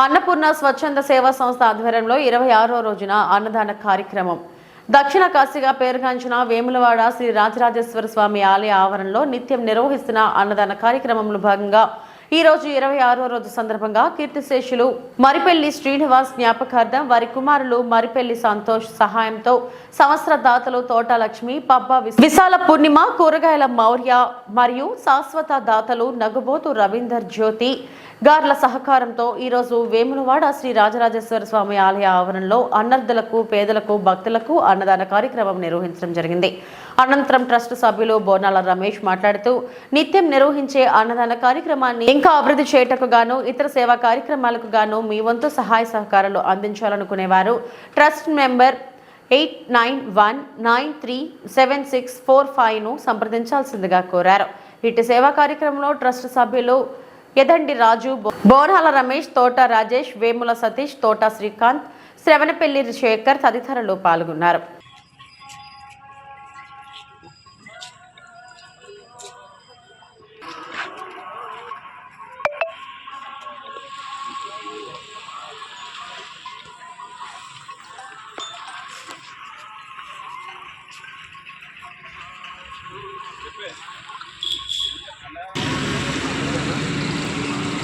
అన్నపూర్ణ స్వచ్ఛంద సేవా సంస్థ ఆధ్వర్యంలో ఇరవై ఆరో రోజున అన్నదాన కార్యక్రమం. దక్షిణ కాశీగా పేరుగాంచిన వేములవాడ శ్రీ రాజరాజేశ్వర స్వామి ఆలయ ఆవరణలో నిత్యం నిర్వహిస్తున్న అన్నదాన కార్యక్రమంలో భాగంగా ఈ రోజు ఇరవై ఆరో రోజు సందర్భంగా కీర్తిశేషులు మరిపెల్లి శ్రీనివాస్ జ్ఞాపకార్థం వారి కుమారులు మరిపెల్లి సంతోష్ సహాయంతో సంవత్సర దాతలు తోట లక్ష్మి పబ్బ విశాల పూర్ణిమ కూరగాయల మౌర్య మరియు శాశ్వత దాతలు నగుబోతు రవీందర్ జ్యోతి గార్ల సహకారంతో ఈరోజు వేములవాడ శ్రీ రాజరాజేశ్వర స్వామి ఆలయ ఆవరణలో అన్నర్థులకు పేదలకు భక్తులకు అన్నదాన కార్యక్రమం నిర్వహించడం జరిగింది. అనంతరం ట్రస్ట్ సభ్యులు బోనాల రమేష్ మాట్లాడుతూ నిత్యం నిర్వహించే అన్నదాన కార్యక్రమాన్ని ఇంకా అభివృద్ధి చేయటకు గాను ఇతర సేవా కార్యక్రమాలకు గాను మీ వంతు సహాయ సహకారాలు అందించాలనుకునేవారు. Trust member eight nine one nine three seven six four ఫైవ్ను సంప్రదించాల్సిందిగా కోరారు. ఇటు సేవా కార్యక్రమంలో ట్రస్ట్ సభ్యులు ఎదండి రాజు బోనాల రమేష్ తోట రాజేష్ వేముల సతీష్ తోట శ్రీకాంత్ శ్రవణపల్లి శేఖర్ తదితరులు పాల్గొన్నారు. Perfect.